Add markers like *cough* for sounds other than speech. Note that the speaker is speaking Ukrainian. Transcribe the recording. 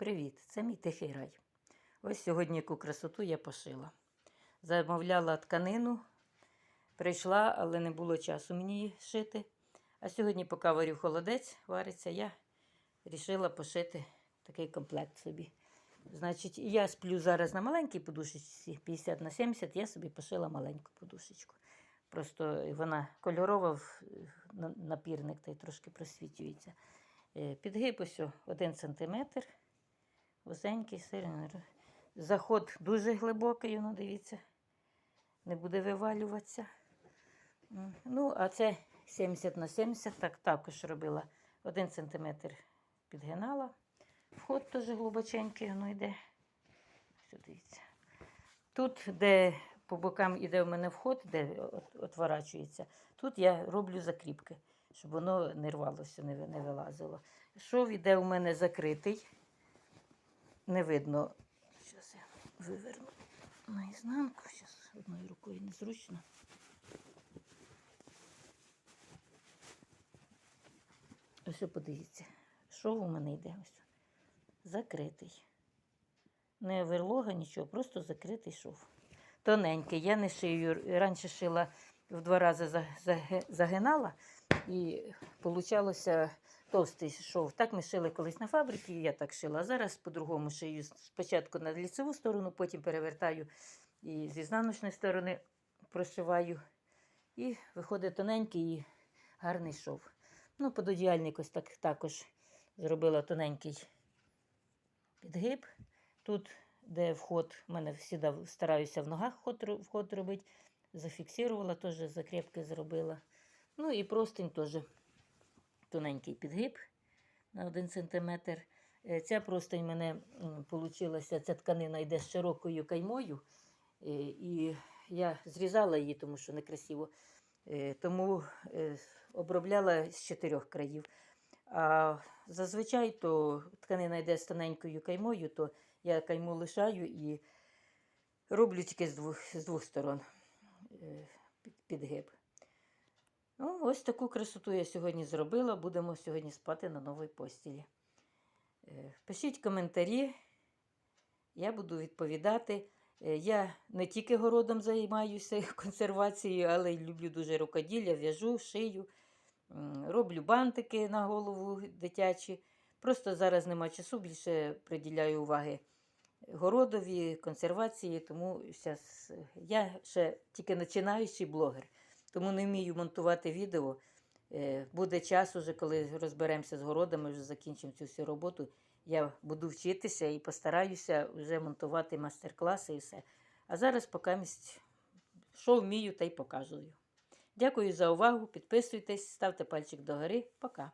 Привіт, це мій тихий рай. Ось сьогодні яку красоту я пошила. Замовляла тканину, прийшла, але не було часу мені її шити. А сьогодні, поки варю холодець, вариться, я вирішила пошити такий комплект собі. Значить, я сплю зараз на маленькій подушечці 50 на 70, я собі пошила маленьку подушечку. Просто вона кольорова, напірник та й трошки просвічується. Е, Підгиб ось 1 см. Вузенький, сильний. Заход дуже глибокий, ну, дивіться. Не буде вивалюватися. Ну, а це 70 на 70, так також робила 1 см підгинала. Вход теж глибоченький, воно йде. Ось дивіться. Тут, де по бокам іде в мене вход, де от- отворачується, тут я роблю закріпки, щоб воно не рвалося, не вилазило. Шов іде у мене закритий. Не видно. Зараз я виверну наізнанку. Зараз одною рукою незручно. Ось подивіться. Шов у мене йде ось. Закритий. Не верлога, нічого, просто закритий шов. Тоненький. Я не шию. Раніше шила в два рази загинала і получалося товстий шов. Так ми шили колись на фабриці, я так шила. Зараз по-другому шию. Спочатку на ліцеву сторону, потім перевертаю і з ізнаночної сторони прошиваю. І виходить тоненький і гарний шов. Ну, пододіальник ось так також зробила тоненький підгиб. Тут, де вход, в мене завжди стараюся в ногах вход, вход робити. Зафіксувала, теж закрепки зробила. Ну і простень теж тоненький підгиб на 1 см. Ця простень мене вийшла, ця тканина йде з широкою каймою. Е, І я зрізала її, тому що некрасиво. Е, Тому е, обробляла з чотирьох країв. А зазвичай то тканина йде з тоненькою каймою, то я кайму лишаю і роблю тільки з двох, з двох сторон е, під- підгиб. Ну, ось таку красоту я сьогодні зробила. Будемо сьогодні спати на новій постілі. Е, Пишіть коментарі, я буду відповідати. Е, Я не тільки городом займаюся *laughs* консервацією, але й люблю дуже рукоділля, в'яжу, шию, роблю бантики на голову дитячі. Просто зараз нема часу, більше приділяю уваги городові, консервації, тому е, я ще тільки починаючий блогер, тому не вмію монтувати відео. Е, Буде час уже, коли розберемося з городами, вже закінчимо цю всю роботу. Я буду вчитися і постараюся вже монтувати майстер-класи і все. А зараз поки що вмію, та й показую. Дякую за увагу. Підписуйтесь, ставте пальчик догори. Пока.